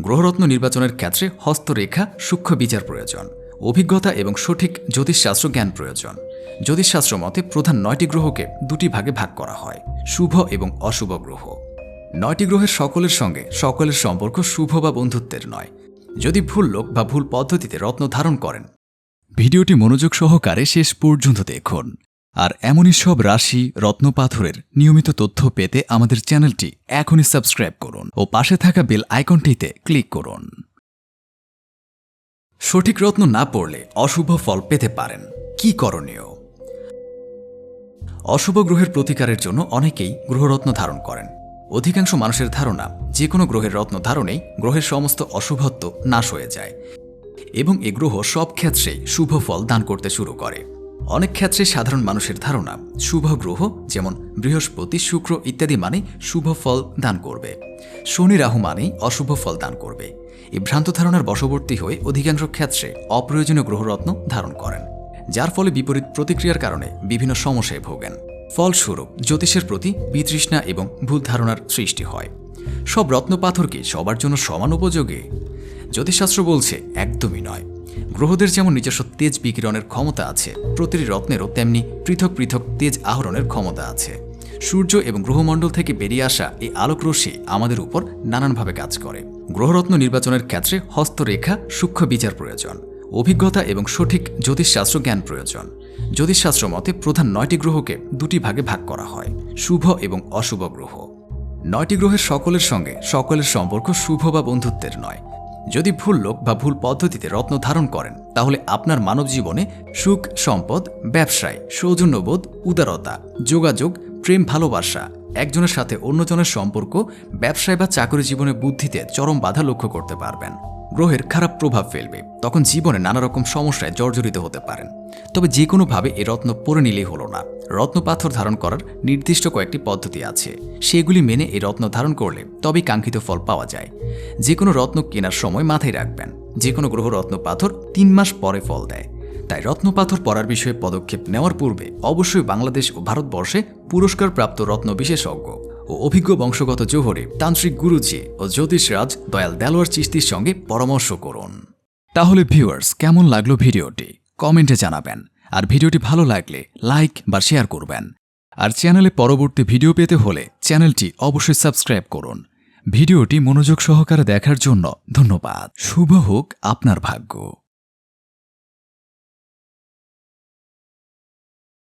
গ্রহরত্ন নির্বাচনের ক্ষেত্রে হস্তরেখা, সূক্ষ্ম বিচার প্রয়োজন, অভিজ্ঞতা এবং সঠিক জ্যোতিষশাস্ত্র জ্ঞান প্রয়োজন। জ্যোতিষশাস্ত্র মতে প্রধান নয়টি গ্রহকে দুটি ভাগে ভাগ করা হয়, শুভ এবং অশুভ গ্রহ। নয়টি গ্রহের সকলের সঙ্গে সকলের সম্পর্ক শুভ বা বন্ধুত্বের নয়। যদি ভুল লোক বা ভুল পদ্ধতিতে রত্ন ধারণ করেন, ভিডিওটি মনোযোগ সহকারে শেষ পর্যন্ত দেখুন। আর এমনই সব রাশি রত্নপাথরের নিয়মিত তথ্য পেতে আমাদের চ্যানেলটি এখনই সাবস্ক্রাইব করুন ও পাশে থাকা বেল আইকনটিতে ক্লিক করুন। সঠিক রত্ন না পড়লে অশুভ ফল পেতে পারেন। কি করণীয়? অশুভ গ্রহের প্রতিকারের জন্য অনেকেই গ্রহরত্ন ধারণ করেন। অধিকাংশ মানুষের ধারণা যে কোনো গ্রহের রত্ন ধারণেই গ্রহের সমস্ত অশুভত্ব নাশ হয়ে যায় এবং এ গ্রহ সব ক্ষেত্রেই শুভ ফল দান করতে শুরু করে। অনেক ক্ষেত্রে সাধারণ মানুষের ধারণা, শুভ গ্রহ, যেমন বৃহস্পতি, শুক্র ইত্যাদি মানেই শুভ ফল দান করবে। শনি রাহু মানেই অশুভ ফল দান করবে। এই ভ্রান্ত ধারণার বশবর্তী হয়ে অধিকাংশ ক্ষেত্রে অপ্রয়োজনীয় গ্রহরত্ন ধারণ করেন, যার ফলে বিপরীত প্রতিক্রিয়ার কারণে বিভিন্ন সমস্যায় ভোগেন। ফলস্বরূপ, জ্যোতিষের প্রতি বিতৃষ্ণা এবং ভুল ধারণার সৃষ্টি হয়। সব রত্নপাথর কি সবার জন্য সমান উপযোগী। জ্যোতিষশাস্ত্র বলছে, একদমই নয়। গ্রহদের যেমন নিজস্ব তেজ বিকিরণের ক্ষমতা আছে, প্রতিটি রত্নেরও তেমনি পৃথক পৃথক তেজ আহরণের ক্ষমতা আছে। সূর্য এবং গ্রহমণ্ডল থেকে বেরিয়ে আসা এই আলোক রশ্মি আমাদের উপর নানানভাবে কাজ করে। গ্রহরত্ন নির্বাচনের ক্ষেত্রে হস্তরেখা, সূক্ষ্ম বিচার প্রয়োজন, অভিজ্ঞতা এবং সঠিক জ্যোতিষশাস্ত্র জ্ঞান প্রয়োজন। জ্যোতিষশাস্ত্র মতে প্রধান নয়টি গ্রহকে দুটি ভাগে ভাগ করা হয়, শুভ এবং অশুভ গ্রহ। নয়টি গ্রহের সকলের সঙ্গে সকলের সম্পর্ক শুভ বা বন্ধুত্বের নয় যদি ভুল লোক বা ভুল পদ্ধতিতে রত্ন ধারণ করেন, তাহলে আপনার মানব জীবনে সুখ, সম্পদ, ব্যবসায়, সৌজন্যবোধ, উদারতা, যোগাযোগ, প্রেম, ভালোবাসা একজনের সাথে অন্যজনের সম্পর্ক, ব্যবসায় বা চাকরি জীবনে বুদ্ধিতে চরম বাধা লক্ষ্য করতে পারবেন। গ্রহের খারাপ প্রভাব ফেলবে, তখন জীবনে নানা রকম সমস্যায় জর্জরিত হতে পারেন। তবে যে কোনোভাবে এই রত্ন পরে নিলেই হলো না। রত্ন পাথর ধারণ করার নির্দিষ্ট কয়েকটি পদ্ধতি আছে। সেগুলি মেনে এই রত্ন ধারণ করলে তবেই কাঙ্ক্ষিত ফল পাওয়া যায়। যে কোনো রত্ন কেনার সময় মাথায় রাখবেন। যে কোনো গ্রহ রত্ন পাথর তিন মাস পরে ফল দেয়। তাই রত্নপাথর পড়ার বিষয়ে পদক্ষেপ নেওয়ার পূর্বে অবশ্যই বাংলাদেশ ও ভারতবর্ষে পুরস্কারপ্রাপ্ত রত্ন বিশেষজ্ঞ ও অভিজ্ঞ বংশগত জোহরে তান্ত্রিক গুরুজি ও জ্যোতিষরাজ দয়াল দেলোয়ার চিস্তির সঙ্গে পরামর্শ করুন। তাহলে ভিউয়ার্স, কেমন লাগল ভিডিওটি? কমেন্টে জানাবেন। আর ভিডিওটি ভালো লাগলে লাইক বা শেয়ার করবেন। আর চ্যানেলে পরবর্তী ভিডিও পেতে হলে চ্যানেলটি অবশ্যই সাবস্ক্রাইব করুন। ভিডিওটি মনোযোগ সহকারে দেখার জন্য ধন্যবাদ। শুভ হোক আপনার ভাগ্য।